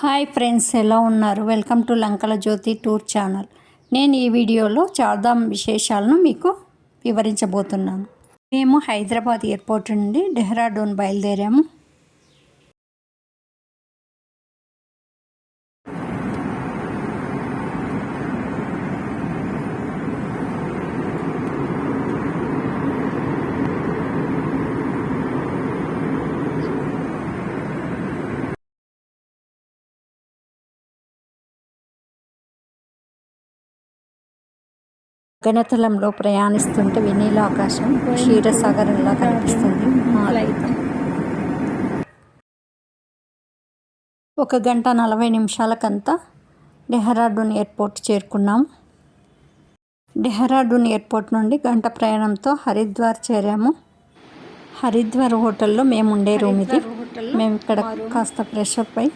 Hi friends ఎలా ఉన్నారు? Welcome to Lankala Jyothi tour channel. నేను ఈ వీడియోలో చార్ధామ్ విశేషాలను మీకు వివరించబోతున్నాను. మేము హైదరాబాద్ ఎయిర్పోర్ట్ నుండి డెహ్రాడూన్ బయలుదేరాము. గణతలంలో ప్రయాణిస్తుంటే వెనీల ఆకాశం క్షీరసాగరంలా కనిపిస్తుంది. ఒక గంట నలభై నిమిషాలకంతా డెహ్రాడూన్ ఎయిర్పోర్ట్ చేరుకున్నాం. డెహ్రాడూన్ ఎయిర్పోర్ట్ నుండి గంట ప్రయాణంతో హరిద్వార్ చేరాము. హరిద్వార్ హోటల్లో మేము ఉండే రూమ్ ఇది. మేము ఇక్కడ కాస్త ఫ్రెష్ అప్ అయి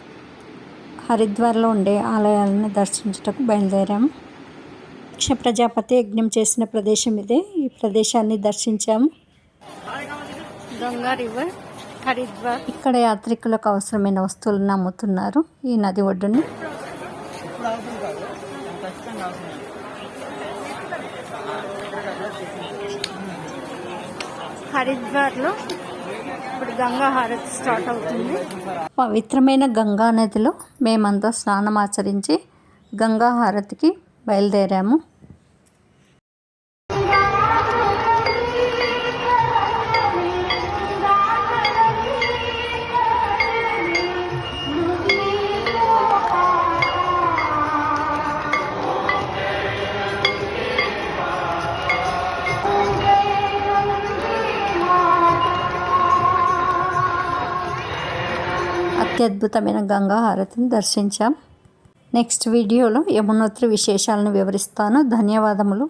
హరిద్వార్లో ఉండే ఆలయాలను దర్శించుటకు బయలుదేరాము. ప్రజాపతి యజ్ఞం చేసిన ప్రదేశం ఇదే. ఈ ప్రదేశాన్ని దర్శించాము. గంగా రివర్ హరిద్వార్. ఇక్కడ యాత్రికులకు అవసరమైన వస్తువులను అమ్ముతున్నారు ఈ నది ఒడ్డుని. హరిద్వార్లో ఇప్పుడు గంగా హారతి స్టార్ట్ అవుతుంది. పవిత్రమైన గంగా నదిలో మేమంతా స్నానం ఆచరించి గంగా హారతికి బయలుదేరాము. అత్యద్భుతమైన గంగా హారతిని దర్శించాం. నెక్స్ట్ వీడియోలో యమునోత్రి విశేషాలను వివరిస్తాను. ధన్యవాదములు.